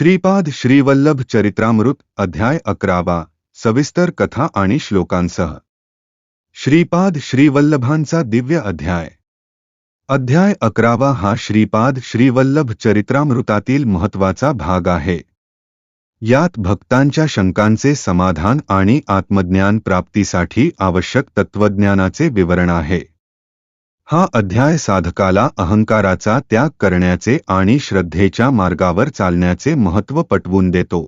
श्रीपाद श्रीवल्लभ चरित्रामृत अध्याय अकरावा सविस्तर कथा आणि श्लोकांसह. श्रीपाद श्रीवल्लभांचा दिव्य अध्याय. अध्याय अकरावा हा श्रीपाद श्रीवल्लभ चरित्रामृतातील महत्त्वाचा भाग आहे. यात भक्तांच्या शंकांचे समाधान आणि आत्मज्ञान प्राप्तीसाठी आवश्यक तत्वज्ञानाचे विवरण आहे. हा अध्याय साधकाला अहंकाराचा त्याग करण्याचे आणि श्रद्धेच्या मार्गावर चालण्याचे महत्त्व पटवून देतो.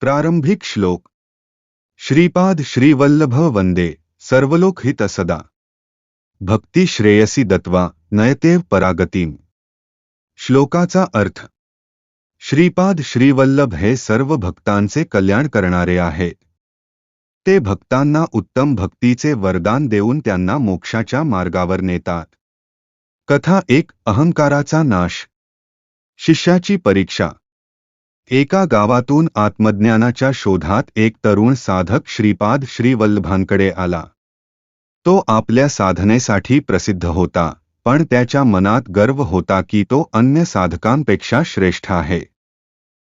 प्रारंभिक श्लोक. श्रीपाद श्रीवल्लभ वंदे सर्वलोकहित सदा. भक्ती श्रेयसी दत्वा नयतेव परागतीम. श्लोकाचा अर्थ. श्रीपाद श्रीवल्लभ हे सर्व भक्तांचे कल्याण करणारे आहेत. ते भक्तांना उत्तम भक्तीचे वरदान देऊन त्यांना मोक्षाच्या मार्गावर नेतात. कथा एक, अहंकाराचा नाश. शिष्याची परीक्षा. एका गावातून आत्मज्ञानाच्या शोधात एक तरुण साधक श्रीपाद श्रीवल्लभांकडे आला. तो आपल्या साधनेसाठी प्रसिद्ध होता, पण त्याच्या मनात गर्व होता की तो अन्य साधकांपेक्षा श्रेष्ठ आहे.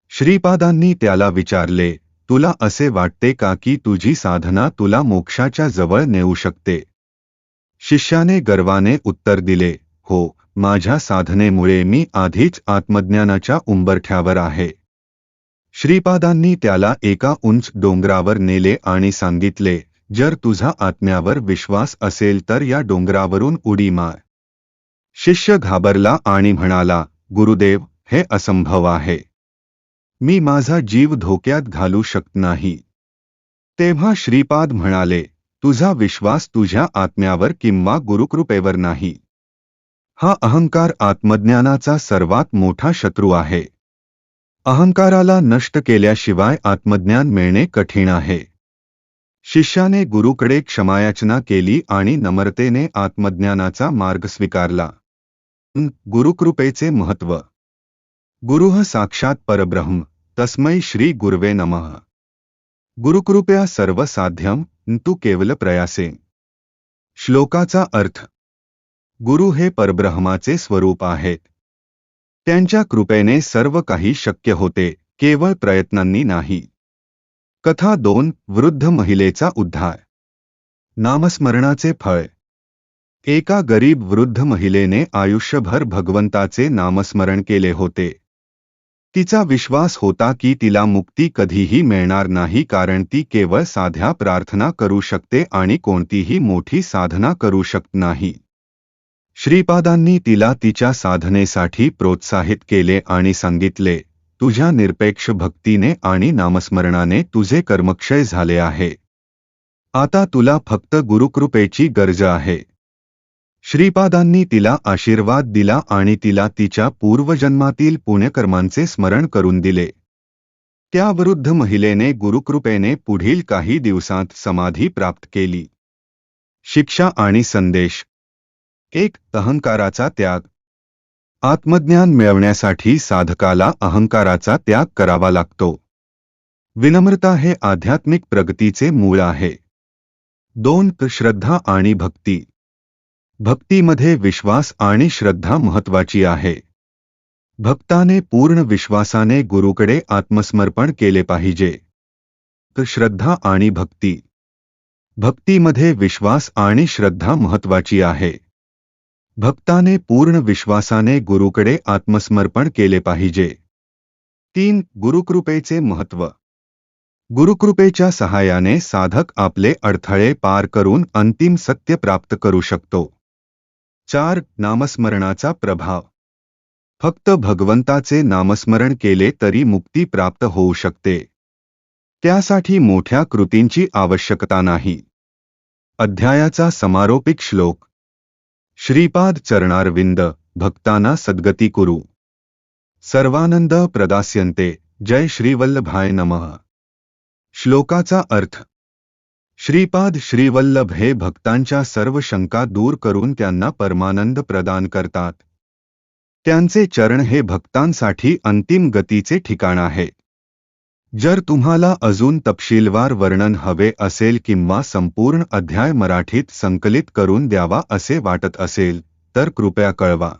श्रीपादांनी त्याला विचारले तुला असे वाटते का की तुझी साधना तुला मोक्षाच्या जवळ नेऊ शकते? शिष्याने गर्वाने उत्तर दिले, हो, माझ्या साधनेमुळे मी आधीच आत्मज्ञानाच्या उंबरठ्यावर आहे. श्रीपादांनी त्याला एका उंच डोंगरावर नेले आणि सांगितले, जर तुझा आत्म्यावर विश्वास असेल तर या डोंगरावरून उडी मार. शिष्य घाबरला आणि म्हणाला, गुरुदेव, हे असंभव आहे. मी माझा जीव धोक्यात घालू शकत नाही. तेव्हा श्रीपाद म्हणाले तुझा विश्वास तुझ्या आत्म्यावर किंवा गुरुकृपेवर नाही. हा अहंकार आत्मज्ञानाचा सर्वात मोठा शत्रू आहे. अहंकाराला नष्ट केल्याशिवाय आत्मज्ञान मिळणे कठीण आहे. शिष्याने गुरुकडे क्षमायाचना केली आणि नम्रतेने आत्मज्ञानाचा मार्ग स्वीकारला. गुरुकृपेचे महत्त्व गुरुः साक्षात परब्रह्म. तस्मै श्री गुरवे नमः. गुरुकृपया सर्व साध्यम तू केवल प्रयासे. श्लोकाचा अर्थ गुरु हे परब्रह्माचे स्वरूप आहेत. त्यांच्या कृपेने सर्व काही शक्य होते केवळ प्रयत्नांनी नाही. कथा दोन वृद्ध महिलेचा उद्धार. नामस्मरणाचे फळ. एका गरीब वृद्ध महिलेने आयुष्यभर भगवंताचे नामस्मरण केले होते. तिचा विश्वास होता की तिला मुक्ती कधीही मिळणार नाही कारण ती केवळ साध्या प्रार्थना करू शकते आणि कोणतीही मोठी साधना करू शकत नाही. श्रीपादांनी तिला तिच्या साधनेसाठी प्रोत्साहित केले आणि सांगितले तुझ्या निरपेक्ष भक्तीने आणि नामस्मरणाने तुझे कर्मक्षय झाले आहे. आता तुला फक्त गुरुकृपेची गरज आहे. श्रीपादांनी तिला आशीर्वाद दिला आणि तिला तिच्या पूर्वजन्मातील पुण्यकर्मांचे स्मरण करून दिले. त्या वृद्ध महिलेने गुरुकृपेने पुढील काही दिवसांत समाधी प्राप्त केली. शिक्षा आणि संदेश. एक अहंकाराचा त्याग. आत्मज्ञान मिळवण्यासाठी साधकाला अहंकाराचा त्याग करावा लागतो. विनम्रता हे आध्यात्मिक प्रगतीचे मूळ आहे. दोन श्रद्धा आणि भक्ती. भक्तीमध्ये विश्वास आणि श्रद्धा महत्वाची आहे. भक्ताने पूर्ण विश्वासाने गुरुकडे आत्मसमर्पण केले पाहिजे. श्रद्धा आणि भक्ती. भक्तीमध्ये विश्वास आणि श्रद्धा महत्वाची आहे. भक्ताने पूर्ण विश्वासाने गुरुकडे आत्मसमर्पण केले पाहिजे. तीन गुरुकृपेचे महत्त्व गुरुकृपेच्या सहाय्याने साधक आपले अडथळे पार करून अंतिम सत्य प्राप्त करू शकतो. चार नामस्मरणाचा प्रभाव. फक्त भगवंताचे नामस्मरण केले तरी मुक्ती प्राप्त होऊ शकते. त्यासाठी मोठ्या कृतींची आवश्यकता नाही. अध्यायाचा समारोपिक श्लोक. श्रीपाद चरणारविंद भक्तांना सद्गती कुरु. सर्वानंद प्रदास्यन्ते जय श्रीवल्लभाय नमः. श्लोकाचा अर्थ श्रीपाद श्रीवल्लभ हे भक्तांच्या सर्व शंका दूर करून त्यांना परमानंद प्रदान करतात. त्यांचे चरण हे भक्तांसाठी अंतिम गतीचे ठिकाण आहे. जर तुम्हाला अजून तपशीलवार वर्णन हवे असेल किंवा संपूर्ण अध्याय मराठीत संकलित करून द्यावा असे वाटत असेल तर कृपया कळवा.